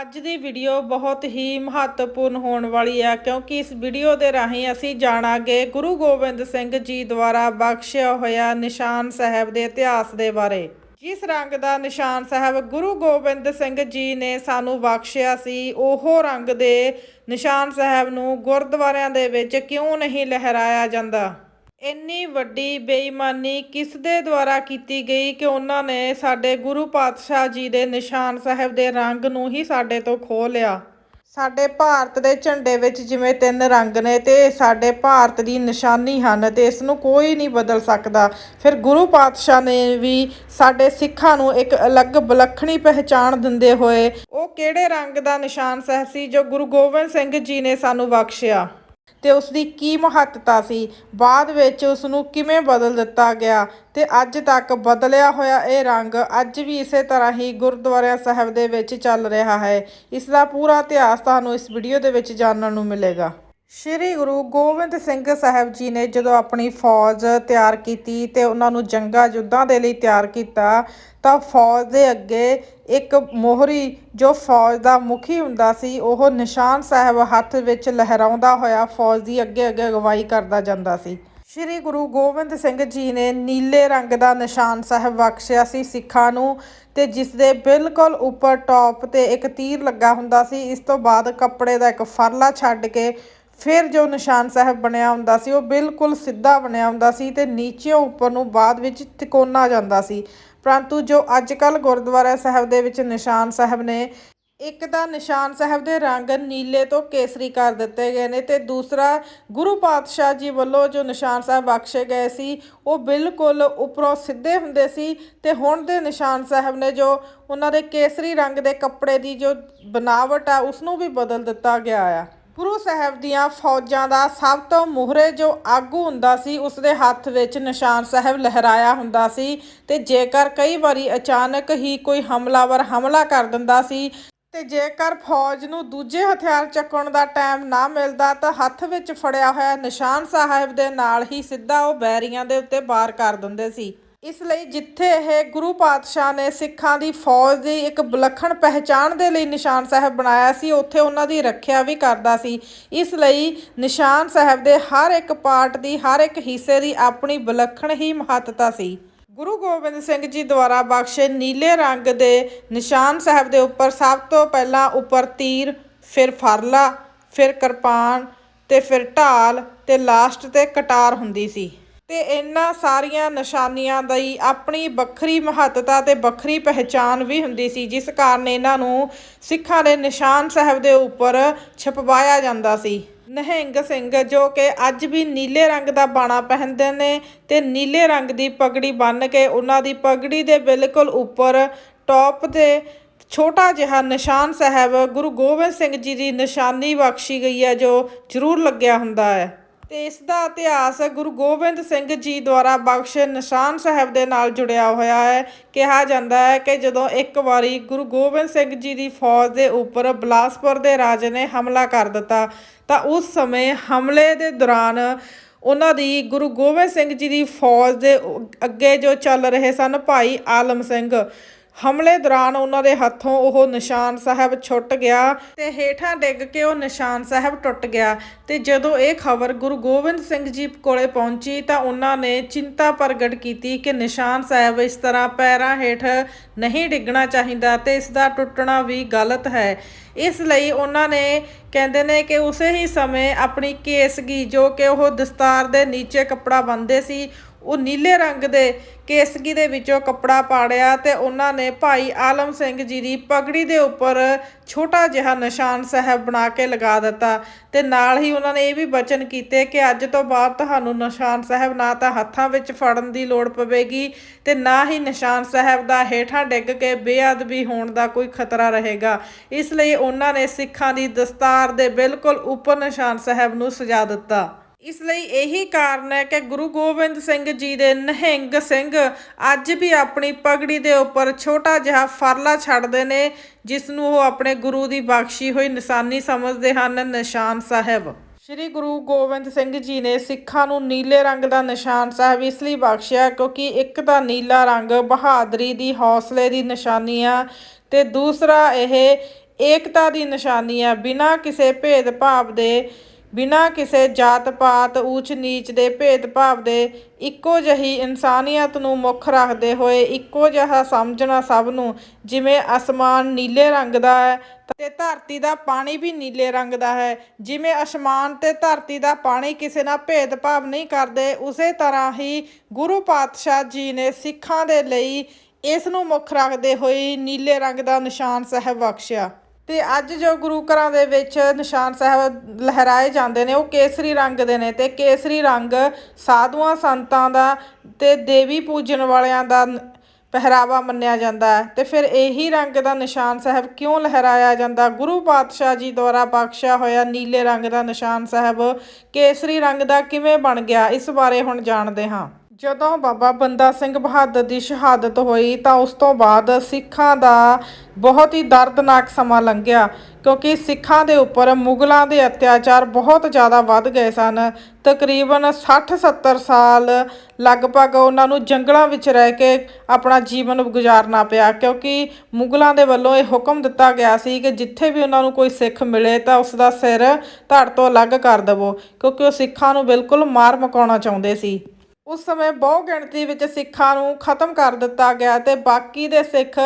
ਅੱਜ ਦੀ ਵੀਡੀਓ ਬਹੁਤ ਹੀ ਮਹੱਤਵਪੂਰਨ ਹੋਣ ਵਾਲੀ ਹੈ ਕਿਉਂਕਿ ਇਸ ਵੀਡੀਓ ਦੇ ਰਾਹੀਂ ਅਸੀਂ ਜਾਣਾਂਗੇ ਗੁਰੂ ਗੋਬਿੰਦ ਸਿੰਘ ਜੀ ਦੁਆਰਾ ਬਖਸ਼ਿਆ ਹੋਇਆ ਨਿਸ਼ਾਨ ਸਾਹਿਬ ਦੇ ਇਤਿਹਾਸ ਦੇ ਬਾਰੇ। ਜਿਸ ਰੰਗ ਦਾ ਨਿਸ਼ਾਨ ਸਾਹਿਬ ਗੁਰੂ ਗੋਬਿੰਦ ਸਿੰਘ ਜੀ ਨੇ ਸਾਨੂੰ ਬਖਸ਼ਿਆ ਸੀ, ਉਹ ਰੰਗ ਦੇ ਨਿਸ਼ਾਨ ਸਾਹਿਬ ਨੂੰ ਗੁਰਦੁਆਰਿਆਂ ਦੇ ਵਿੱਚ ਕਿਉਂ ਨਹੀਂ ਲਹਿਰਾਇਆ ਜਾਂਦਾ? ਇੰਨੀ ਵੱਡੀ ਬੇਈਮਾਨੀ ਕਿਸ ਦੇ ਦੁਆਰਾ ਕੀਤੀ ਗਈ ਕਿ ਉਹਨਾਂ ਨੇ ਸਾਡੇ ਗੁਰੂ ਪਾਤਸ਼ਾਹ ਜੀ ਦੇ ਨਿਸ਼ਾਨ ਸਾਹਿਬ ਦੇ ਰੰਗ ਨੂੰ ਹੀ ਸਾਡੇ ਤੋਂ ਖੋਹ ਲਿਆ? ਸਾਡੇ ਭਾਰਤ ਦੇ ਝੰਡੇ ਵਿੱਚ ਜਿਵੇਂ ਤਿੰਨ ਰੰਗ ਨੇ ਤੇ ਸਾਡੇ ਭਾਰਤ ਦੀ ਨਿਸ਼ਾਨੀ ਹਨ ਤੇ ਇਸ ਨੂੰ ਕੋਈ ਨਹੀਂ ਬਦਲ ਸਕਦਾ। ਫਿਰ ਗੁਰੂ ਪਾਤਸ਼ਾਹ ਨੇ ਵੀ ਸਾਡੇ ਸਿੱਖਾਂ ਨੂੰ ਇੱਕ ਅਲੱਗ ਵਿਲੱਖਣੀ ਪਹਿਚਾਣ ਦਿੰਦੇ ਹੋਏ ਉਹ ਕਿਹੜੇ ਰੰਗ ਦਾ ਨਿਸ਼ਾਨ ਸਾਹਿਬ ਸੀ ਜੋ ਗੁਰੂ ਗੋਬਿੰਦ ਸਿੰਘ ਜੀ ਨੇ ਸਾਨੂੰ ਬਖਸ਼ਿਆ? ਤੇ ਉਸ ਦੀ ਕੀ ਮਹੱਤਤਾ ਸੀ? ਬਾਅਦ ਵਿੱਚ ਉਸ ਨੂੰ ਕਿਵੇਂ ਬਦਲ ਦਿੱਤਾ ਗਿਆ? ਤੇ ਅੱਜ ਤੱਕ ਬਦਲਿਆ ਹੋਇਆ ਇਹ ਰੰਗ ਅੱਜ ਵੀ ਇਸੇ ਤਰ੍ਹਾਂ ਹੀ ਗੁਰਦੁਆਰਿਆਂ ਸਾਹਿਬ ਦੇ ਵਿੱਚ ਚੱਲ ਰਿਹਾ ਹੈ। ਇਸ ਦਾ ਪੂਰਾ ਇਤਿਹਾਸ ਤੁਹਾਨੂੰ ਇਸ ਵੀਡੀਓ ਦੇ ਵਿੱਚ ਜਾਣਨ ਨੂੰ ਮਿਲੇਗਾ। ਸ਼੍ਰੀ ਗੁਰੂ ਗੋਬਿੰਦ ਸਿੰਘ ਸਾਹਿਬ ਜੀ ਨੇ ਜਦੋਂ ਆਪਣੀ ਫੌਜ ਤਿਆਰ ਕੀਤੀ ਤੇ ਉਹਨਾਂ ਨੂੰ ਜੰਗਾਂ ਯੁੱਧਾਂ ਦੇ ਲਈ ਤਿਆਰ ਕੀਤਾ, ਤਾਂ ਫੌਜ ਦੇ ਅੱਗੇ ਇੱਕ ਮੋਹਰੀ ਜੋ ਫੌਜ ਦਾ ਮੁਖੀ ਹੁੰਦਾ ਸੀ, ਉਹ ਨਿਸ਼ਾਨ ਸਾਹਿਬ ਹੱਥ ਵਿੱਚ ਲਹਿਰਾਉਂਦਾ ਹੋਇਆ ਫੌਜ ਦੀ ਅੱਗੇ ਅੱਗੇ ਅਗਵਾਈ ਕਰਦਾ ਜਾਂਦਾ ਸੀ। ਸ਼੍ਰੀ ਗੁਰੂ ਗੋਬਿੰਦ ਸਿੰਘ ਜੀ ਨੇ ਨੀਲੇ ਰੰਗ ਦਾ ਨਿਸ਼ਾਨ ਸਾਹਿਬ ਬਖਸ਼ਿਆ ਸੀ ਸਿੱਖਾਂ ਨੂੰ ਤੇ ਜਿਸ ਦੇ ਬਿਲਕੁਲ ਉੱਪਰ ਟੌਪ ਤੇ ਇੱਕ ਤੀਰ ਲੱਗਾ ਹੁੰਦਾ ਸੀ, ਇਸ ਤੋਂ ਬਾਅਦ ਕੱਪੜੇ ਦਾ ਇੱਕ ਫਰਲਾ ਛੱਡ ਕੇ ਫਿਰ ਜੋ ਨਿਸ਼ਾਨ ਸਾਹਿਬ ਬਣਿਆ ਹੁੰਦਾ ਸੀ, ਉਹ ਬਿਲਕੁਲ ਸਿੱਧਾ ਬਣਿਆ ਹੁੰਦਾ ਸੀ ਤੇ ਨੀਚਿਓਂ ਉੱਪਰ ਨੂੰ ਬਾਅਦ ਵਿੱਚ ਤਿਕੋਨਾ ਜਾਂਦਾ ਸੀ। ਪਰੰਤੂ ਜੋ ਅੱਜ ਕੱਲ ਗੁਰਦੁਆਰਾ ਸਾਹਿਬ ਦੇ ਵਿੱਚ ਨਿਸ਼ਾਨ ਸਾਹਿਬ ਨੇ, ਇੱਕ ਤਾਂ ਨਿਸ਼ਾਨ ਸਾਹਿਬ ਦੇ ਰੰਗ ਨੀਲੇ ਤੋਂ ਕੇਸਰੀ ਕਰ ਦਿੱਤੇ ਗਏ ਨੇ ਤੇ ਦੂਸਰਾ ਗੁਰੂ ਪਾਤਸ਼ਾਹ ਜੀ ਵੱਲੋਂ ਜੋ ਨਿਸ਼ਾਨ ਸਾਹਿਬ ਬਖਸ਼ੇ ਗਏ ਸੀ, ਉਹ ਬਿਲਕੁਲ ਉੱਪਰੋਂ ਸਿੱਧੇ ਹੁੰਦੇ ਸੀ ਤੇ ਹੁਣ ਦੇ ਨਿਸ਼ਾਨ ਸਾਹਿਬ ਨੇ ਜੋ ਉਹਨਾਂ ਦੇ ਕੇਸਰੀ ਰੰਗ ਦੇ ਕੱਪੜੇ ਦੀ ਜੋ ਬਨਾਵਟ ਆ ਉਸ ਨੂੰ ਵੀ ਬਦਲ ਦਿੱਤਾ ਗਿਆ ਆ। ਗੁਰੂ ਸਾਹਿਬ ਦੀਆਂ ਫੌਜਾਂ ਦਾ ਸਭ ਤੋਂ ਮੋਹਰੇ ਜੋ ਆਗੂ ਹੁੰਦਾ ਸੀ ਉਸ ਦੇ ਹੱਥ ਵਿੱਚ ਨਿਸ਼ਾਨ ਸਾਹਿਬ ਲਹਿਰਾਇਆ ਹੁੰਦਾ ਸੀ ਤੇ ਜੇਕਰ ਕਈ ਵਾਰੀ ਅਚਾਨਕ ਹੀ ਕੋਈ ਹਮਲਾਵਰ ਹਮਲਾ ਕਰ ਦਿੰਦਾ ਸੀ ਤੇ ਜੇਕਰ ਫੌਜ ਨੂੰ ਦੂਜੇ ਹਥਿਆਰ ਚੱਕਣ ਦਾ ਟਾਈਮ ਨਾ ਮਿਲਦਾ ਤਾਂ ਹੱਥ ਵਿੱਚ ਫੜਿਆ ਹੋਇਆ ਨਿਸ਼ਾਨ ਸਾਹਿਬ ਦੇ ਨਾਲ ਹੀ ਸਿੱਧਾ ਉਹ ਬੈਰੀਆਂ ਦੇ ਉੱਤੇ ਵਾਰ ਕਰ ਦਿੰਦੇ ਸੀ। ਇਸ ਲਈ ਜਿੱਥੇ ਇਹ ਗੁਰੂ ਪਾਤਸ਼ਾਹ ਨੇ ਸਿੱਖਾਂ ਦੀ ਫੌਜ ਦੀ ਇੱਕ ਵਿਲੱਖਣ ਪਹਿਚਾਣ ਦੇ ਲਈ ਨਿਸ਼ਾਨ ਸਾਹਿਬ ਬਣਾਇਆ ਸੀ, ਉੱਥੇ ਉਹਨਾਂ ਦੀ ਰੱਖਿਆ ਵੀ ਕਰਦਾ ਸੀ। ਇਸ ਲਈ ਨਿਸ਼ਾਨ ਸਾਹਿਬ ਦੇ ਹਰ ਇੱਕ ਪਾਰਟ ਦੀ, ਹਰ ਇੱਕ ਹਿੱਸੇ ਦੀ ਆਪਣੀ ਵਿਲੱਖਣ ਹੀ ਮਹੱਤਤਾ ਸੀ। ਗੁਰੂ ਗੋਬਿੰਦ ਸਿੰਘ ਜੀ ਦੁਆਰਾ ਬਖਸ਼ੇ ਨੀਲੇ ਰੰਗ ਦੇ ਨਿਸ਼ਾਨ ਸਾਹਿਬ ਦੇ ਉੱਪਰ ਸਭ ਤੋਂ ਪਹਿਲਾਂ ਉੱਪਰ ਤੀਰ, ਫਿਰ ਫਰਲਾ, ਫਿਰ ਕਿਰਪਾਨ ਤੇ ਫਿਰ ਢਾਲ ਤੇ ਲਾਸਟ ਤੇ ਕਟਾਰ ਹੁੰਦੀ ਸੀ। ਤੇ ਇਹਨਾਂ ਸਾਰੀਆਂ ਨਿਸ਼ਾਨੀਆਂ ਦੀ ਆਪਣੀ ਵੱਖਰੀ ਮਹੱਤਤਾ ਤੇ ਵੱਖਰੀ ਪਹਿਚਾਨ ਵੀ ਹੁੰਦੀ ਸੀ, ਜਿਸ ਕਾਰਨ ਇਹਨਾਂ ਨੂੰ ਸਿੱਖਾਂ ਦੇ ਨਿਸ਼ਾਨ ਸਾਹਿਬ ਦੇ ਉੱਪਰ ਛਪਵਾਇਆ ਜਾਂਦਾ ਸੀ। ਨਹਿੰਗ ਸਿੰਘ, ਜੋ ਕਿ ਅੱਜ ਵੀ ਨੀਲੇ ਰੰਗ ਦਾ ਬਾਣਾ ਪਹਿਨਦੇ ਨੇ ਤੇ ਨੀਲੇ ਰੰਗ ਦੀ ਪਗੜੀ ਬੰਨ੍ਹ ਕੇ ਉਹਨਾਂ ਦੀ ਪਗੜੀ ਦੇ ਬਿਲਕੁਲ ਉੱਪਰ ਟੌਪ ਤੇ ਛੋਟਾ ਜਿਹਾ ਨਿਸ਼ਾਨ ਸਾਹਿਬ ਗੁਰੂ ਗੋਬਿੰਦ ਸਿੰਘ ਜੀ ਦੀ ਨਿਸ਼ਾਨੀ ਬਖਸ਼ੀ ਗਈ ਹੈ, ਜੋ ਜ਼ਰੂਰ ਲੱਗਿਆ ਹੁੰਦਾ ਹੈ। ਤੇ ਇਸ ਦਾ ਇਤਿਹਾਸ ਗੁਰੂ ਗੋਬਿੰਦ ਸਿੰਘ ਜੀ ਦੁਆਰਾ ਬਖਸ਼ੇ ਨਿਸ਼ਾਨ ਸਾਹਿਬ ਦੇ ਨਾਲ ਜੁੜਿਆ ਹੋਇਆ ਹੈ। ਕਿਹਾ ਜਾਂਦਾ ਹੈ ਕਿ ਜਦੋਂ ਇੱਕ ਵਾਰੀ ਗੁਰੂ ਗੋਬਿੰਦ ਸਿੰਘ ਜੀ ਦੀ ਫੌਜ ਦੇ ਉੱਪਰ ਬਲਾਸਪੁਰ ਦੇ ਰਾਜੇ ਨੇ ਹਮਲਾ ਕਰ ਦਿੱਤਾ, ਤਾਂ ਉਸ ਸਮੇਂ ਹਮਲੇ ਦੇ ਦੌਰਾਨ ਉਹਨਾਂ ਦੀ ਗੁਰੂ ਗੋਬਿੰਦ ਸਿੰਘ ਜੀ ਦੀ ਫੌਜ ਦੇ ਅੱਗੇ ਜੋ ਚੱਲ ਰਹੇ ਸਨ ਭਾਈ ਆਲਮ ਸਿੰਘ ਹਮਲੇ ਦੌਰਾਨ ਉਹਨਾਂ ਦੇ ਹੱਥੋਂ ਉਹ ਨਿਸ਼ਾਨ ਸਾਹਿਬ ਛੁੱਟ ਗਿਆ ਤੇ ਹੇਠਾਂ ਡਿੱਗ ਕੇ ਉਹ ਨਿਸ਼ਾਨ ਸਾਹਿਬ ਟੁੱਟ ਗਿਆ। ਤੇ ਜਦੋਂ ਇਹ ਖਬਰ ਗੁਰੂ ਗੋਬਿੰਦ ਸਿੰਘ ਜੀ ਕੋਲੇ ਪਹੁੰਚੀ ਤਾਂ ਉਹਨਾਂ ਨੇ ਚਿੰਤਾ ਪ੍ਰਗਟ ਕੀਤੀ ਕਿ ਨਿਸ਼ਾਨ ਸਾਹਿਬ ਇਸ ਤਰ੍ਹਾਂ ਪੈਰਾਂ ਹੇਠ ਨਹੀਂ ਡਿੱਗਣਾ ਚਾਹੀਦਾ ਤੇ ਇਸ ਦਾ ਟੁੱਟਣਾ ਵੀ ਗਲਤ ਹੈ। ਇਸ ਲਈ ਉਹਨਾਂ ਨੇ ਕਹਿੰਦੇ ਨੇ ਕਿ ਉਸੇ ਹੀ ਸਮੇਂ ਆਪਣੀ ਕੇਸਗੀ ਜੋ ਕਿ ਉਹ ਦਸਤਾਰ ਦੇ ਨੀਚੇ ਕੱਪੜਾ ਬੰਨਦੇ ਸੀ ਉਹ ਨੀਲੇ ਰੰਗ ਦੇ ਕੇਸਗੀ ਦੇ ਵਿੱਚੋਂ ਕੱਪੜਾ ਪਾੜਿਆ ਤੇ ਉਹਨਾਂ ਨੇ ਭਾਈ ਆਲਮ ਸਿੰਘ ਜੀ ਦੀ ਪਗੜੀ ਦੇ ਉੱਪਰ ਛੋਟਾ ਜਿਹਾ ਨਿਸ਼ਾਨ ਸਾਹਿਬ ਬਣਾ ਕੇ ਲਗਾ ਦਿੱਤਾ ਤੇ ਨਾਲ ਹੀ ਉਹਨਾਂ ਨੇ ਇਹ ਵੀ ਬਚਨ ਕੀਤੇ ਕਿ ਅੱਜ ਤੋਂ ਬਾਅਦ ਤੁਹਾਨੂੰ ਨਿਸ਼ਾਨ ਸਾਹਿਬ ਨਾ ਤਾਂ ਹੱਥਾਂ ਵਿੱਚ ਫੜਨ ਦੀ ਲੋੜ ਪਵੇਗੀ ਤੇ ਨਾ ਹੀ ਨਿਸ਼ਾਨ ਸਾਹਿਬ ਦਾ ਹੇਠਾਂ ਡਿੱਗ ਕੇ ਬੇਅਦਬੀ ਹੋਣ ਦਾ ਕੋਈ ਖਤਰਾ ਰਹੇਗਾ। ਇਸ ਲਈ ਉਹਨਾਂ ਨੇ ਸਿੱਖਾਂ ਦੀ ਦਸਤਾਰ ਦੇ ਬਿਲਕੁਲ ਉੱਪਰ ਨਿਸ਼ਾਨ ਸਾਹਿਬ ਨੂੰ ਸਜਾ ਦਿੱਤਾ। ਇਸ ਲਈ ਇਹੀ ਕਾਰਨ ਹੈ ਕਿ ਗੁਰੂ ਗੋਬਿੰਦ ਸਿੰਘ ਜੀ ਦੇ ਨਹਿੰਗ ਸਿੰਘ ਅੱਜ ਵੀ ਆਪਣੀ ਪਗੜੀ ਦੇ ਉੱਪਰ ਛੋਟਾ ਜਿਹਾ ਫਰਲਾ ਛੱਡਦੇ ਨੇ, ਜਿਸ ਨੂੰ ਉਹ ਆਪਣੇ ਗੁਰੂ ਦੀ ਬਖਸ਼ੀ ਹੋਈ ਨਿਸ਼ਾਨੀ ਸਮਝਦੇ ਹਨ, ਨਿਸ਼ਾਨ ਸਾਹਿਬ। ਸ਼੍ਰੀ ਗੁਰੂ ਗੋਬਿੰਦ ਸਿੰਘ ਜੀ ਨੇ ਸਿੱਖਾਂ ਨੂੰ ਨੀਲੇ ਰੰਗ ਦਾ ਨਿਸ਼ਾਨ ਸਾਹਿਬ ਇਸ ਲਈ ਬਖਸ਼ਿਆ ਕਿਉਂਕਿ ਇੱਕ ਤਾਂ ਨੀਲਾ ਰੰਗ ਬਹਾਦਰੀ ਦੀ ਹੌਸਲੇ ਦੀ ਨਿਸ਼ਾਨੀ ਆ ਤੇ ਦੂਸਰਾ ਇਹ ਏਕਤਾ ਦੀ ਨਿਸ਼ਾਨੀ ਆ, ਬਿਨਾਂ ਕਿਸੇ ਭੇਦਭਾਵ ਦੇ ਬਿਨਾਂ ਕਿਸੇ ਜਾਤ ਪਾਤ ਊਚ ਨੀਚ ਦੇ ਭੇਦਭਾਵ ਦੇ ਇੱਕੋ ਜਿਹੀ ਇਨਸਾਨੀਅਤ ਨੂੰ ਮੁੱਖ ਰੱਖਦੇ ਹੋਏ ਇੱਕੋ ਜਿਹਾ ਸਮਝਣਾ ਸਭ ਨੂੰ ਜਿਵੇਂ ਅਸਮਾਨ ਨੀਲੇ ਰੰਗ ਦਾ ਹੈ ਤੇ ਧਰਤੀ ਦਾ ਪਾਣੀ ਵੀ ਨੀਲੇ ਰੰਗ ਦਾ ਹੈ। ਜਿਵੇਂ ਅਸਮਾਨ ਤੇ ਧਰਤੀ ਦਾ ਪਾਣੀ ਕਿਸੇ ਨਾਲ ਭੇਦਭਾਵ ਨਹੀਂ ਕਰਦੇ, ਉਸੇ ਤਰ੍ਹਾਂ ਹੀ ਗੁਰੂ ਪਾਤਸ਼ਾਹ ਜੀ ਨੇ ਸਿੱਖਾਂ ਦੇ ਲਈ ਇਸ ਨੂੰ ਮੁੱਖ ਰੱਖਦੇ ਹੋਏ ਨੀਲੇ ਰੰਗ ਦਾ ਨਿਸ਼ਾਨ ਸਾਹਿਬ ਬਖਸ਼ਿਆ। ਤੇ ਅੱਜ ਜੋ ਗੁਰੂ ਘਰਾਂ ਦੇ ਵਿੱਚ ਨਿਸ਼ਾਨ ਸਾਹਿਬ ਲਹਿਰਾਏ ਜਾਂਦੇ ਨੇ, ਉਹ ਕੇਸਰੀ ਰੰਗ ਦੇ ਨੇ ਤੇ ਕੇਸਰੀ ਰੰਗ ਸਾਧੂਆਂ ਸੰਤਾਂ ਦਾ ਤੇ ਦੇਵੀ ਪੂਜਣ ਵਾਲਿਆਂ ਦਾ ਪਹਿਰਾਵਾ ਮੰਨਿਆ ਜਾਂਦਾ ਹੈ। ਤੇ ਫਿਰ ਇਹੀ ਰੰਗ ਦਾ ਨਿਸ਼ਾਨ ਸਾਹਿਬ ਕਿਉਂ ਲਹਿਰਾਇਆ ਜਾਂਦਾ? ਗੁਰੂ ਪਾਤਸ਼ਾਹ ਜੀ ਦੁਆਰਾ ਬਖਸ਼ਿਆ ਹੋਇਆ ਨੀਲੇ ਰੰਗ ਦਾ ਨਿਸ਼ਾਨ ਸਾਹਿਬ ਕੇਸਰੀ ਰੰਗ ਦਾ ਕਿਵੇਂ ਬਣ ਗਿਆ? ਇਸ ਬਾਰੇ ਹੁਣ ਜਾਣਦੇ ਹਾਂ। ਜਦੋਂ ਬਾਬਾ ਬੰਦਾ ਸਿੰਘ ਬਹਾਦਰ ਦੀ ਸ਼ਹਾਦਤ ਹੋਈ ਤਾਂ ਉਸ ਤੋਂ ਬਾਅਦ ਸਿੱਖਾਂ ਦਾ ਬਹੁਤ ਹੀ ਦਰਦਨਾਕ ਸਮਾਂ ਲੰਘਿਆ, ਕਿਉਂਕਿ ਸਿੱਖਾਂ ਦੇ ਉੱਪਰ ਮੁਗਲਾਂ ਦੇ ਅਤਿਆਚਾਰ ਬਹੁਤ ਜ਼ਿਆਦਾ ਵੱਧ ਗਏ ਸਨ। ਤਕਰੀਬਨ 60-70 ਸਾਲ ਲਗਭਗ ਉਹਨਾਂ ਨੂੰ ਜੰਗਲਾਂ ਵਿੱਚ ਰਹਿ ਕੇ ਆਪਣਾ ਜੀਵਨ ਗੁਜ਼ਾਰਨਾ ਪਿਆ, ਕਿਉਂਕਿ ਮੁਗਲਾਂ ਦੇ ਵੱਲੋਂ ਇਹ ਹੁਕਮ ਦਿੱਤਾ ਗਿਆ ਸੀ ਕਿ ਜਿੱਥੇ ਵੀ ਉਹਨਾਂ ਨੂੰ ਕੋਈ ਸਿੱਖ ਮਿਲੇ ਤਾਂ ਉਸ ਦਾ ਸਿਰ ਧੜ ਤੋਂ ਅਲੱਗ ਕਰ ਦੇਵੋ, ਕਿਉਂਕਿ ਉਹ ਸਿੱਖਾਂ ਨੂੰ ਬਿਲਕੁਲ ਮਾਰ ਮਕਾਉਣਾ ਚਾਹੁੰਦੇ ਸੀ। ਉਸ ਸਮੇਂ ਬਹੁ ਗਿਣਤੀ ਵਿੱਚ ਸਿੱਖਾਂ ਨੂੰ ਖਤਮ ਕਰ ਦਿੱਤਾ ਗਿਆ ਤੇ ਬਾਕੀ ਦੇ ਸਿੱਖ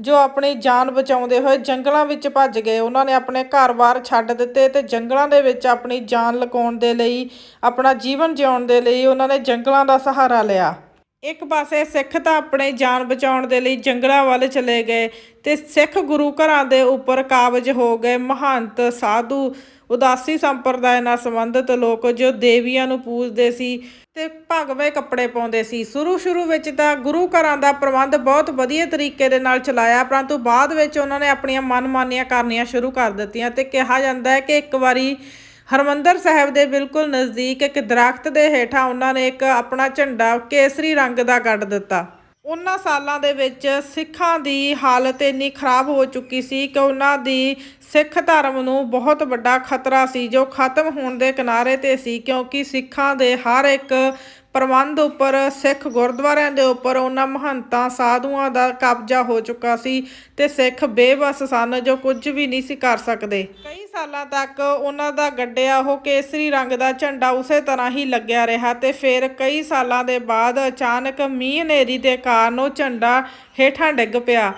ਜੋ ਆਪਣੀ ਜਾਨ ਬਚਾਉਂਦੇ ਹੋਏ ਜੰਗਲਾਂ ਵਿੱਚ ਭੱਜ ਗਏ, ਉਹਨਾਂ ਨੇ ਆਪਣੇ ਘਰ-ਬਾਰ ਛੱਡ ਦਿੱਤੇ ਤੇ ਜੰਗਲਾਂ ਦੇ ਵਿੱਚ ਆਪਣੀ ਜਾਨ ਲਗਾਉਣ ਦੇ ਲਈ, ਆਪਣਾ ਜੀਵਨ ਜਿਉਣ ਦੇ ਲਈ ਉਹਨਾਂ ਨੇ ਜੰਗਲਾਂ ਦਾ ਸਹਾਰਾ ਲਿਆ। ਇੱਕ ਪਾਸੇ ਸਿੱਖ ਤਾਂ ਆਪਣੇ ਜਾਨ ਬਚਾਉਣ ਦੇ ਲਈ ਜੰਗਲਾਂ ਵੱਲ ਚਲੇ ਗਏ ਤੇ ਸਿੱਖ ਗੁਰੂ ਘਰਾਂ ਦੇ ਉੱਪਰ ਕਾਬਜ ਹੋ ਗਏ, ਮਹੰਤ, ਸਾਧੂ ਉਦਾਸੀ ਸੰਪਰਦਾਇ ਨਾਲ ਸੰਬੰਧਿਤ ਲੋਕ ਜੋ ਦੇਵੀਆਂ ਨੂੰ ਪੂਜਦੇ ਸੀ ਤੇ ਭਗਵੇਂ ਕੱਪੜੇ ਪਾਉਂਦੇ ਸੀ। ਸ਼ੁਰੂ ਸ਼ੁਰੂ ਵਿੱਚ ਤਾਂ ਗੁਰੂ ਘਰਾਂ ਦਾ ਪ੍ਰਬੰਧ ਬਹੁਤ ਵਧੀਆ ਤਰੀਕੇ ਦੇ ਨਾਲ ਚਲਾਇਆ, ਪਰੰਤੂ ਬਾਅਦ ਵਿੱਚ ਉਹਨਾਂ ਨੇ ਆਪਣੀਆਂ ਮਨਮਾਨੀਆਂ ਕਰਨੀਆਂ ਸ਼ੁਰੂ ਕਰ ਦਿੱਤੀਆਂ ਤੇ ਕਿਹਾ ਜਾਂਦਾ ਹੈ ਕਿ ਇੱਕ ਵਾਰੀ ਹਰਮੰਦਰ ਸਾਹਿਬ ਦੇ ਬਿਲਕੁਲ ਨਜ਼ਦੀਕ ਇੱਕ ਦਰਖਤ ਦੇ ਹੇਠਾਂ ਉਹਨਾਂ ਨੇ ਇੱਕ ਆਪਣਾ ਝੰਡਾ ਕੇਸਰੀ ਰੰਗ ਦਾ ਕੱਢ ਦਿੱਤਾ। ਉਹਨਾਂ ਸਾਲਾਂ ਦੇ ਵਿੱਚ ਸਿੱਖਾਂ ਦੀ ਹਾਲਤ ਇੰਨੀ ਖਰਾਬ ਹੋ ਚੁੱਕੀ ਸੀ ਕਿ ਉਹਨਾਂ ਦੀ ਸਿੱਖ ਧਰਮ ਨੂੰ ਬਹੁਤ ਵੱਡਾ ਖਤਰਾ ਸੀ, ਜੋ ਖਤਮ ਹੋਣ ਦੇ ਕਿਨਾਰੇ ਤੇ ਸੀ, ਕਿਉਂਕਿ ਸਿੱਖਾਂ ਦੇ ਹਰ ਇੱਕ ਪ੍ਰਬੰਧ ਉੱਪਰ ਸਿੱਖ ਗੁਰਦੁਆਰਿਆਂ ਦੇ ਉੱਪਰ ਉਹਨਾਂ ਮਹੰਤਾਂ ਸਾਧੂਆਂ ਦਾ ਕਬਜ਼ਾ ਹੋ ਚੁੱਕਾ ਸੀ ਤੇ ਸਿੱਖ ਬੇਬਸ ਸਨ ਜੋ ਕੁਝ ਵੀ ਨਹੀਂ ਸੀ ਕਰ ਸਕਦੇ। ਕਈ ਸਾਲਾਂ ਤੱਕ ਉਹਨਾਂ ਦਾ ਗੱਡਿਆ ਉਹ ਕੇਸਰੀ ਰੰਗ ਦਾ ਝੰਡਾ ਉਸੇ ਤਰ੍ਹਾਂ ਹੀ ਲੱਗਿਆ ਰਿਹਾ ਤੇ ਫਿਰ ਕਈ ਸਾਲਾਂ ਦੇ ਬਾਅਦ ਅਚਾਨਕ ਮੀਂਹ ਹਨੇਰੀ ਦੇ ਕਾਰਨ ਉਹ ਝੰਡਾ ਹੇਠਾਂ ਡਿੱਗ ਪਿਆ।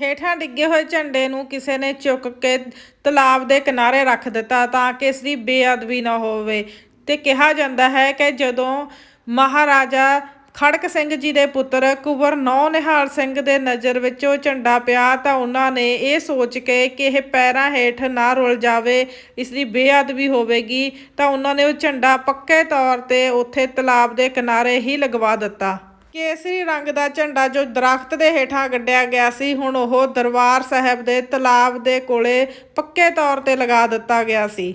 ਹੇਠਾਂ ਡਿੱਗੇ ਹੋਏ ਝੰਡੇ ਨੂੰ ਕਿਸੇ ਨੇ ਚੁੱਕ ਕੇ ਤਲਾਬ ਦੇ ਕਿਨਾਰੇ ਰੱਖ ਦਿੱਤਾ ਤਾਂ ਕਿ ਇਸ ਦੀ ਬੇਅਦਬੀ ਨਾ ਹੋਵੇ ਤੇ ਕਿਹਾ ਜਾਂਦਾ ਹੈ ਕਿ ਜਦੋਂ ਮਹਾਰਾਜਾ ਖੜਕ ਸਿੰਘ ਜੀ ਦੇ ਪੁੱਤਰ ਕੁਵਰ ਨੌ ਨਿਹਾਲ ਸਿੰਘ ਦੇ ਨਜ਼ਰ ਵਿੱਚ ਉਹ ਝੰਡਾ ਪਿਆ ਤਾਂ ਉਹਨਾਂ ਨੇ ਇਹ ਸੋਚ ਕੇ ਕਿ ਇਹ ਪੈਰਾਂ ਹੇਠ ਨਾ ਰੁਲ ਜਾਵੇ, ਇਸ ਦੀ ਬੇਅਦਬੀ ਹੋਵੇਗੀ, ਤਾਂ ਉਹਨਾਂ ਨੇ ਉਹ ਝੰਡਾ ਪੱਕੇ ਤੌਰ ਤੇ ਉੱਥੇ ਤਲਾਬ ਦੇ ਕਿਨਾਰੇ ਹੀ ਲਗਵਾ ਦਿੱਤਾ। ਕੇਸਰੀ ਰੰਗ ਦਾ ਝੰਡਾ ਜੋ ਦਰਖਤ ਦੇ ਹੇਠਾਂ ਗੱਡਿਆ ਗਿਆ ਸੀ, ਹੁਣ ਉਹ ਦਰਬਾਰ ਸਾਹਿਬ ਦੇ ਤਲਾਬ ਦੇ ਕੋਲੇ ਪੱਕੇ ਤੌਰ ਤੇ ਲਗਾ ਦਿੱਤਾ ਗਿਆ ਸੀ।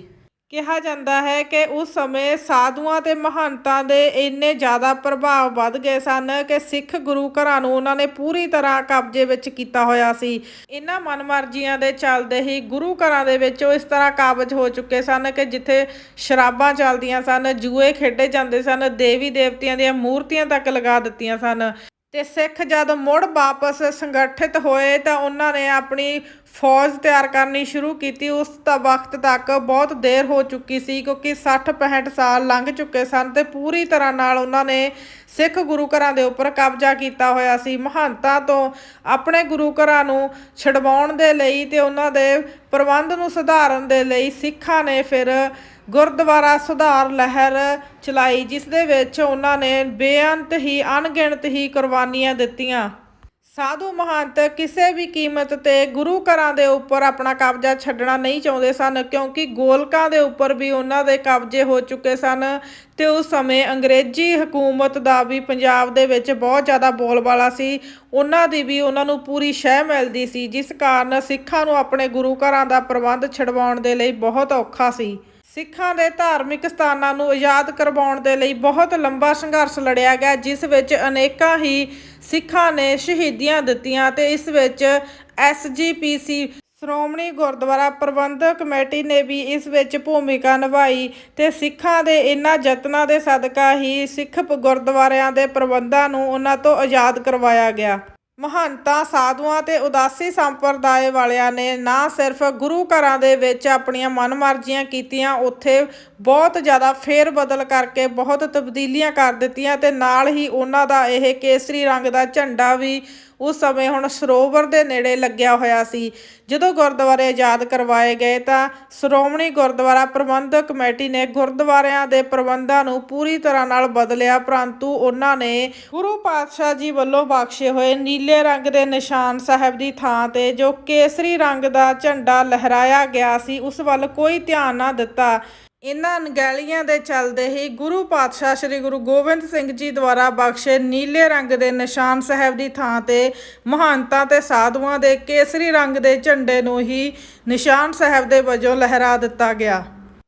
ਕਿਹਾ ਜਾਂਦਾ ਹੈ ਕਿ ਉਸ ਸਮੇਂ ਸਾਧੂਆਂ ਤੇ ਮਹੰਤਾਂ ਦੇ ਇੰਨੇ ਜ਼ਿਆਦਾ ਪ੍ਰਭਾਵ ਵੱਧ ਗਏ ਸਨ ਕਿ ਸਿੱਖ ਗੁਰੂ ਘਰਾਂ ਨੂੰ ਉਹਨਾਂ ਨੇ ਪੂਰੀ ਤਰ੍ਹਾਂ ਕਬਜ਼ੇ ਵਿੱਚ ਕੀਤਾ ਹੋਇਆ ਸੀ। ਇਹਨਾਂ ਮਨਮਰਜ਼ੀਆਂ ਦੇ ਚੱਲਦੇ ਹੀ ਗੁਰੂ ਘਰਾਂ ਦੇ ਵਿੱਚ ਉਹ ਇਸ ਤਰ੍ਹਾਂ ਕਾਬਜ ਹੋ ਚੁੱਕੇ ਸਨ ਕਿ ਜਿੱਥੇ ਸ਼ਰਾਬਾਂ ਚੱਲਦੀਆਂ ਸਨ, ਜੂਏ ਖੇਡੇ ਜਾਂਦੇ ਸਨ ਦੇਵੀ ਦੇਵਤਿਆਂ ਦੀਆਂ ਮੂਰਤੀਆਂ ਤੱਕ ਲਗਾ ਦਿੱਤੀਆਂ ਸਨ। ਤੇ ਸਿੱਖ ਜਦ ਮੁੜ ਵਾਪਸ ਸੰਗਠਿਤ ਹੋਏ ਤਾਂ ਉਹਨਾਂ ਨੇ ਆਪਣੀ ਫੌਜ ਤਿਆਰ ਕਰਨੀ ਸ਼ੁਰੂ ਕੀਤੀ। ਉਸ ਦਾ ਵਕਤ ਤੱਕ ਬਹੁਤ ਦੇਰ ਹੋ ਚੁੱਕੀ ਸੀ ਕਿਉਂਕਿ 60 65 ਸਾਲ ਲੰਘ ਚੁੱਕੇ ਸਨ ਤੇ ਪੂਰੀ ਤਰ੍ਹਾਂ ਨਾਲ ਉਹਨਾਂ ਨੇ ਸਿੱਖ ਗੁਰੂ ਘਰਾਂ ਦੇ ਉੱਪਰ ਕਬਜ਼ਾ ਕੀਤਾ ਹੋਇਆ ਸੀ। ਮਹੰਤਾਂ ਤੋਂ ਆਪਣੇ ਗੁਰੂ ਘਰਾਂ ਨੂੰ ਛਡਵਾਉਣ ਦੇ ਲਈ ਤੇ ਉਹਨਾਂ ਦੇ ਪ੍ਰਬੰਧ ਨੂੰ ਸੁਧਾਰਨ ਦੇ ਲਈ ਸਿੱਖਾਂ ਨੇ ਫਿਰ ਗੁਰਦੁਆਰਾ ਸੁਧਾਰ ਲਹਿਰ ਚਲਾਈ, ਜਿਸ ਦੇ ਵਿੱਚ ਉਹਨਾਂ ਨੇ ਬੇਅੰਤ ਹੀ, ਅਣਗਿਣਤ ਹੀ ਕੁਰਬਾਨੀਆਂ ਦਿੱਤੀਆਂ। ਸਾਧੂ ਮਹੰਤ ਕਿਸੇ ਵੀ ਕੀਮਤ ਤੇ ਗੁਰੂ ਘਰਾਂ ਦੇ ਉੱਪਰ ਆਪਣਾ ਕਬਜ਼ਾ ਛੱਡਣਾ ਨਹੀਂ ਚਾਹੁੰਦੇ ਸਨ, ਕਿਉਂਕਿ ਗੋਲਕਾਂ ਦੇ ਉੱਪਰ ਵੀ ਉਹਨਾਂ ਦੇ ਕਬਜ਼ੇ ਹੋ ਚੁੱਕੇ ਸਨ ਤੇ ਉਸ ਸਮੇਂ ਅੰਗਰੇਜ਼ੀ ਹਕੂਮਤ ਦਾ ਵੀ ਪੰਜਾਬ ਦੇ ਵਿੱਚ ਬਹੁਤ ਜ਼ਿਆਦਾ ਬੋਲਬਾਲਾ ਸੀ। ਉਹਨਾਂ ਦੀ ਵੀ ਉਹਨਾਂ ਨੂੰ ਪੂਰੀ ਸ਼ਹਿ ਮਿਲਦੀ ਸੀ, ਜਿਸ ਕਾਰਨ ਸਿੱਖਾਂ ਨੂੰ ਆਪਣੇ ਗੁਰੂ ਘਰਾਂ ਦਾ ਪ੍ਰਬੰਧ ਛਡਵਾਉਣ ਦੇ ਲਈ ਬਹੁਤ ਔਖਾ ਸੀ। ਸਿੱਖਾਂ ਦੇ ਧਾਰਮਿਕ ਸਥਾਨਾਂ ਨੂੰ ਆਜ਼ਾਦ ਕਰਵਾਉਣ ਦੇ ਲਈ ਬਹੁਤ ਲੰਬਾ ਸੰਘਰਸ਼ ਲੜਿਆ ਗਿਆ, ਜਿਸ ਵਿੱਚ ਅਨੇਕਾਂ ਹੀ ਸਿੱਖਾਂ ਨੇ ਸ਼ਹੀਦੀਆਂ ਦਿੱਤੀਆਂ ਤੇ ਇਸ ਵਿੱਚ ਐਸਜੀਪੀਸੀ ਸ਼੍ਰੋਮਣੀ ਗੁਰਦੁਆਰਾ ਪ੍ਰਬੰਧਕ ਕਮੇਟੀ ਨੇ ਵੀ ਇਸ ਵਿੱਚ ਭੂਮਿਕਾ ਨਿਭਾਈ ਤੇ ਸਿੱਖਾਂ ਦੇ ਇਨ੍ਹਾਂ ਯਤਨਾਂ ਦੇ ਸਦਕਾ ਹੀ ਸਿੱਖ ਗੁਰਦੁਆਰਿਆਂ ਦੇ ਪ੍ਰਬੰਧਾਂ ਨੂੰ ਉਹਨਾਂ ਤੋਂ ਆਜ਼ਾਦ ਕਰਵਾਇਆ ਗਿਆ। ਮਹੰਤਾਂ, ਸਾਧੂਆਂ ਤੇ ਉਦਾਸੀ ਸੰਪਰਦਾਇ ਵਾਲਿਆਂ ਨੇ ਨਾ ਸਿਰਫ ਗੁਰੂ ਘਰਾਂ ਦੇ ਵਿੱਚ ਆਪਣੀਆਂ ਮਨਮਰਜ਼ੀਆਂ ਕੀਤੀਆਂ, ਉੱਥੇ ਬਹੁਤ ਜ਼ਿਆਦਾ ਫੇਰ ਬਦਲ ਕਰਕੇ ਬਹੁਤ ਤਬਦੀਲੀਆਂ ਕਰ ਦਿੱਤੀਆਂ ਤੇ ਨਾਲ ਹੀ ਉਹਨਾਂ ਦਾ ਇਹ ਕੇਸਰੀ ਰੰਗ ਦਾ ਝੰਡਾ ਵੀ ਉਸ ਸਮੇਂ ਹੁਣ ਸਰੋਵਰ ਦੇ ਨੇੜੇ ਲੱਗਿਆ ਹੋਇਆ ਸੀ। ਜਦੋਂ ਗੁਰਦੁਆਰੇ ਆਜ਼ਾਦ ਕਰਵਾਏ ਗਏ ਤਾਂ ਸ਼੍ਰੋਮਣੀ ਗੁਰਦੁਆਰਾ ਪ੍ਰਬੰਧਕ ਕਮੇਟੀ ਨੇ ਗੁਰਦੁਆਰਿਆਂ ਦੇ ਪ੍ਰਬੰਧਾਂ ਨੂੰ ਪੂਰੀ ਤਰ੍ਹਾਂ ਨਾਲ ਬਦਲਿਆ, ਪਰੰਤੂ ਉਹਨਾਂ ਨੇ ਗੁਰੂ ਪਾਤਸ਼ਾਹ ਜੀ ਵੱਲੋਂ ਬਖਸ਼ੇ ਹੋਏ ਨੀਲੇ ਰੰਗ ਦੇ ਨਿਸ਼ਾਨ ਸਾਹਿਬ ਦੀ ਥਾਂ ਤੇ ਜੋ ਕੇਸਰੀ ਰੰਗ ਦਾ ਝੰਡਾ ਲਹਿਰਾਇਆ ਗਿਆ ਸੀ, ਉਸ ਵੱਲ ਕੋਈ ਧਿਆਨ ਨਾ ਦਿੱਤਾ। ਇਹਨਾਂ ਅਣਗਹਿਲੀਆਂ ਦੇ ਚੱਲਦੇ ਹੀ ਗੁਰੂ ਪਾਤਸ਼ਾਹ ਸ੍ਰੀ ਗੁਰੂ ਗੋਬਿੰਦ ਸਿੰਘ ਜੀ ਦੁਆਰਾ ਬਖਸ਼ੇ ਨੀਲੇ ਰੰਗ ਦੇ ਨਿਸ਼ਾਨ ਸਾਹਿਬ ਦੀ ਥਾਂ ਤੇ ਮਹੰਤਾਂ ਤੇ ਸਾਧੂਆਂ ਦੇ ਕੇਸਰੀ ਰੰਗ ਦੇ ਝੰਡੇ ਨੂੰ ਹੀ ਨਿਸ਼ਾਨ ਸਾਹਿਬ ਦੇ ਵਜੋਂ ਲਹਿਰਾ ਦਿੱਤਾ ਗਿਆ।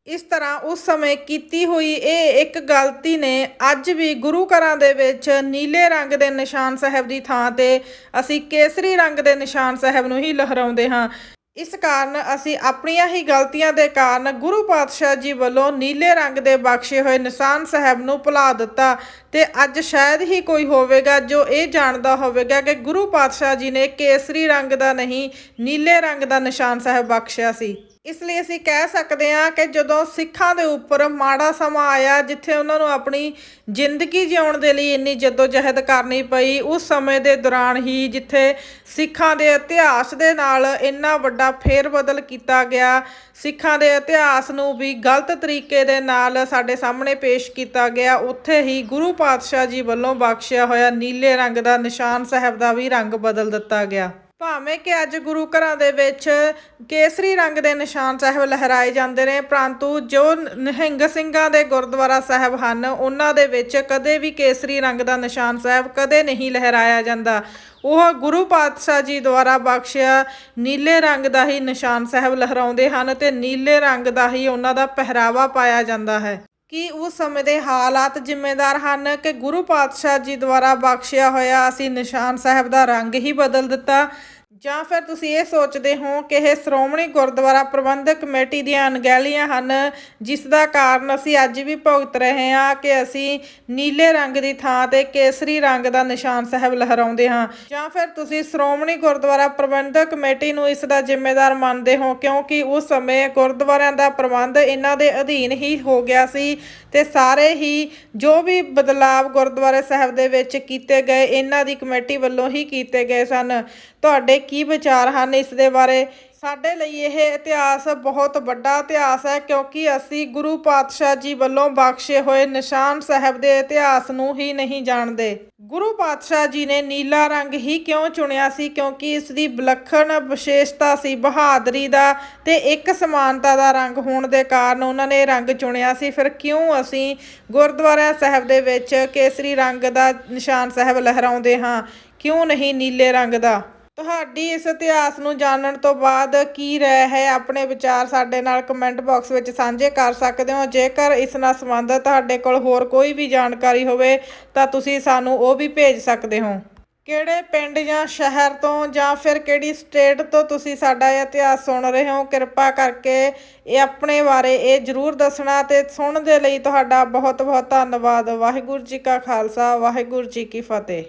ਇਸ ਤਰ੍ਹਾਂ ਉਸ ਸਮੇਂ ਕੀਤੀ ਹੋਈ ਇਹ ਇੱਕ ਗਲਤੀ ਨੇ ਅੱਜ ਵੀ ਗੁਰੂ ਘਰਾਂ ਦੇ ਵਿੱਚ ਨੀਲੇ ਰੰਗ ਦੇ ਨਿਸ਼ਾਨ ਸਾਹਿਬ ਦੀ ਥਾਂ ਤੇ ਅਸੀਂ ਕੇਸਰੀ ਰੰਗ ਦੇ ਨਿਸ਼ਾਨ ਸਾਹਿਬ ਨੂੰ ਹੀ ਲਹਿਰਾਉਂਦੇ ਹਾਂ। ਇਸ ਕਾਰਨ ਅਸੀਂ ਆਪਣੀਆਂ ਹੀ ਗਲਤੀਆਂ ਦੇ ਕਾਰਨ ਗੁਰੂ ਪਾਤਸ਼ਾਹ ਜੀ ਵੱਲੋਂ ਨੀਲੇ ਰੰਗ ਦੇ ਬਖਸ਼ੇ ਹੋਏ ਨਿਸ਼ਾਨ ਸਾਹਿਬ ਨੂੰ ਭੁਲਾ ਦਿੱਤਾ ਤੇ ਅੱਜ ਸ਼ਾਇਦ ਹੀ ਕੋਈ ਹੋਵੇਗਾ ਜੋ ਇਹ ਜਾਣਦਾ ਹੋਵੇਗਾ ਕਿ ਗੁਰੂ ਪਾਤਸ਼ਾਹ ਜੀ ਨੇ ਕੇਸਰੀ ਰੰਗ ਦਾ ਨਹੀਂ, ਨੀਲੇ ਰੰਗ ਦਾ ਨਿਸ਼ਾਨ ਸਾਹਿਬ ਬਖਸ਼ਿਆ ਸੀ। ਇਸ ਲਈ ਅਸੀਂ ਕਹਿ ਸਕਦੇ ਹਾਂ ਕਿ ਜਦੋਂ ਸਿੱਖਾਂ ਦੇ ਉੱਪਰ ਮਾੜਾ ਸਮਾਂ ਆਇਆ, ਜਿੱਥੇ ਉਹਨਾਂ ਨੂੰ ਆਪਣੀ ਜ਼ਿੰਦਗੀ ਜਿਉਣ ਦੇ ਲਈ ਇੰਨੀ ਜਦੋਜਹਿਦ ਕਰਨੀ ਪਈ, ਉਸ ਸਮੇਂ ਦੇ ਦੌਰਾਨ ਹੀ ਜਿੱਥੇ ਸਿੱਖਾਂ ਦੇ ਇਤਿਹਾਸ ਦੇ ਨਾਲ ਇੰਨਾ ਵੱਡਾ ਫੇਰਬਦਲ ਕੀਤਾ ਗਿਆ, ਸਿੱਖਾਂ ਦੇ ਇਤਿਹਾਸ ਨੂੰ ਵੀ ਗਲਤ ਤਰੀਕੇ ਦੇ ਨਾਲ ਸਾਡੇ ਸਾਹਮਣੇ ਪੇਸ਼ ਕੀਤਾ ਗਿਆ, ਉੱਥੇ ਹੀ ਗੁਰੂ ਪਾਤਸ਼ਾਹ ਜੀ ਵੱਲੋਂ ਬਖਸ਼ਿਆ ਹੋਇਆ ਨੀਲੇ ਰੰਗ ਦਾ ਨਿਸ਼ਾਨ ਸਾਹਿਬ ਦਾ ਵੀ ਰੰਗ ਬਦਲ ਦਿੱਤਾ ਗਿਆ। ਭਾਵੇਂ ਕਿ ਅੱਜ ਗੁਰੂ ਘਰਾਂ ਦੇ ਵਿੱਚ ਕੇਸਰੀ ਰੰਗ ਦੇ ਨਿਸ਼ਾਨ ਸਾਹਿਬ ਲਹਿਰਾਏ ਜਾਂਦੇ ਨੇ, ਪਰੰਤੂ ਜੋ ਨਿਹੰਗ ਸਿੰਘਾਂ ਦੇ ਗੁਰਦੁਆਰਾ ਸਾਹਿਬ ਹਨ, ਉਹਨਾਂ ਦੇ ਵਿੱਚ ਕਦੇ ਵੀ ਕੇਸਰੀ ਰੰਗ ਦਾ ਨਿਸ਼ਾਨ ਸਾਹਿਬ ਕਦੇ ਨਹੀਂ ਲਹਿਰਾਇਆ ਜਾਂਦਾ। ਉਹ ਗੁਰੂ ਪਾਤਸ਼ਾਹ ਜੀ ਦੁਆਰਾ ਬਖਸ਼ਿਆ ਨੀਲੇ ਰੰਗ ਦਾ ਹੀ ਨਿਸ਼ਾਨ ਸਾਹਿਬ ਲਹਿਰਾਉਂਦੇ ਹਨ ਤੇ ਨੀਲੇ ਰੰਗ ਦਾ ਹੀ ਉਹਨਾਂ ਦਾ ਪਹਿਰਾਵਾ ਪਾਇਆ ਜਾਂਦਾ ਹੈ। ਕੀ ਉਸ ਸਮੇਂ ਦੇ ਹਾਲਾਤ ਜ਼ਿੰਮੇਦਾਰ ਹਨ ਕਿ ਗੁਰੂ ਪਾਤਸ਼ਾਹ ਜੀ ਦੁਆਰਾ ਬਖਸ਼ਿਆ ਹੋਇਆ ਅਸੀਂ ਨਿਸ਼ਾਨ ਸਾਹਿਬ ਦਾ ਰੰਗ ਹੀ ਬਦਲ ਦਿੱਤਾ? ਜਾਂ ਫਿਰ ਤੁਸੀਂ ਇਹ ਸੋਚਦੇ ਹੋ ਕਿ ਇਹ ਸ਼੍ਰੋਮਣੀ ਗੁਰਦੁਆਰਾ ਪ੍ਰਬੰਧਕ ਕਮੇਟੀ ਦੀਆਂ ਅਣਗਹਿਲੀਆਂ ਹਨ, ਜਿਸ ਦਾ ਕਾਰਨ ਅਸੀਂ ਅੱਜ ਵੀ ਭੁਗਤ ਰਹੇ ਹਾਂ ਕਿ ਅਸੀਂ ਨੀਲੇ ਰੰਗ ਦੀ ਥਾਂ ਤੇ ਕੇਸਰੀ ਰੰਗ ਦਾ ਨਿਸ਼ਾਨ ਸਾਹਿਬ ਲਹਿਰਾਉਂਦੇ ਹਾਂ। ਜਾਂ ਫਿਰ ਤੁਸੀਂ ਸ਼੍ਰੋਮਣੀ ਗੁਰਦੁਆਰਾ ਪ੍ਰਬੰਧਕ ਕਮੇਟੀ ਨੂੰ ਇਸ ਦਾ ਜ਼ਿੰਮੇਦਾਰ ਮੰਨਦੇ ਹੋ, ਕਿਉਂਕਿ ਉਸ ਸਮੇਂ ਗੁਰਦੁਆਰਿਆਂ ਦਾ ਪ੍ਰਬੰਧ ਇਹਨਾਂ ਦੇ ਅਧੀਨ ਹੀ ਹੋ ਗਿਆ ਸੀ ਤੇ ਸਾਰੇ ਹੀ ਜੋ ਵੀ ਬਦਲਾਵ ਗੁਰਦੁਆਰੇ ਸਾਹਿਬ ਦੇ ਵਿੱਚ ਕੀਤੇ ਗਏ, ਇਹਨਾਂ ਦੀ ਕਮੇਟੀ ਵੱਲੋਂ ਹੀ ਕੀਤੇ ਗਏ ਸਨ। ਤੁਹਾਡੇ ਕੀ ਵਿਚਾਰ ਹਨ ਇਸ ਦੇ ਬਾਰੇ? ਸਾਡੇ ਲਈ ਇਹ ਇਤਿਹਾਸ ਬਹੁਤ ਵੱਡਾ ਇਤਿਹਾਸ ਹੈ ਕਿਉਂਕਿ ਅਸੀਂ ਗੁਰੂ ਪਾਤਸ਼ਾਹ ਜੀ ਵੱਲੋਂ ਬਖਸ਼ੇ ਹੋਏ ਨਿਸ਼ਾਨ ਸਾਹਿਬ ਦੇ ਇਤਿਹਾਸ ਨੂੰ ਹੀ ਨਹੀਂ ਜਾਣਦੇ। ਗੁਰੂ ਪਾਤਸ਼ਾਹ ਜੀ ਨੇ ਨੀਲਾ ਰੰਗ ਹੀ ਕਿਉਂ ਚੁਣਿਆ ਸੀ? ਕਿਉਂਕਿ ਇਸ ਦੀ ਵਿਲੱਖਣ ਵਿਸ਼ੇਸ਼ਤਾ ਸੀ, ਬਹਾਦਰੀ ਦਾ ਤੇ ਇੱਕ ਸਮਾਨਤਾ ਦਾ ਰੰਗ ਹੋਣ ਦੇ ਕਾਰਨ ਉਹਨਾਂ ਨੇ ਰੰਗ ਚੁਣਿਆ ਸੀ। ਫਿਰ ਕਿਉਂ ਅਸੀਂ ਗੁਰਦੁਆਰਾ ਸਾਹਿਬ ਦੇ ਵਿੱਚ ਕੇਸਰੀ ਰੰਗ ਦਾ ਨਿਸ਼ਾਨ ਸਾਹਿਬ ਲਹਿਰਾਉਂਦੇ ਹਾਂ? ਕਿਉਂ ਨਹੀਂ ਨੀਲੇ ਰੰਗ ਦਾ? ਤੁਹਾਡੀ ਇਸ ਇਤਿਹਾਸ ਨੂੰ ਜਾਣਨ ਤੋਂ ਬਾਅਦ ਕੀ ਰਹਿ ਹੈ? ਆਪਣੇ ਵਿਚਾਰ ਸਾਡੇ ਨਾਲ ਕਮੈਂਟ ਬਾਕਸ ਵਿੱਚ ਸਾਂਝੇ ਕਰ ਸਕਦੇ ਹੋ। ਜੇਕਰ ਇਸ ਨਾਲ ਸੰਬੰਧਿਤ ਤੁਹਾਡੇ ਕੋਲ ਹੋਰ ਕੋਈ ਵੀ ਜਾਣਕਾਰੀ ਹੋਵੇ, ਤਾਂ ਤੁਸੀਂ ਸਾਨੂੰ ਉਹ ਵੀ ਭੇਜ ਸਕਦੇ ਹੋ। ਕਿਹੜੇ ਪਿੰਡ ਜਾਂ ਸ਼ਹਿਰ ਤੋਂ ਜਾਂ ਫਿਰ ਕਿਹੜੀ ਸਟੇਟ ਤੋਂ ਤੁਸੀਂ ਸਾਡਾ ਇਹ ਇਤਿਹਾਸ ਸੁਣ ਰਹੇ ਹੋ? ਕਿਰਪਾ ਕਰਕੇ ਇਹ ਆਪਣੇ ਬਾਰੇ ਇਹ ਜਰੂਰ ਦੱਸਣਾ ਤੇ ਸੁਣਨ ਦੇ ਲਈ ਤੁਹਾਡਾ ਬਹੁਤ ਬਹੁਤ ਧੰਨਵਾਦ। ਵਾਹਿਗੁਰੂ ਜੀ ਕਾ ਖਾਲਸਾ, ਵਾਹਿਗੁਰੂ ਜੀ ਕੀ ਫਤਿਹ।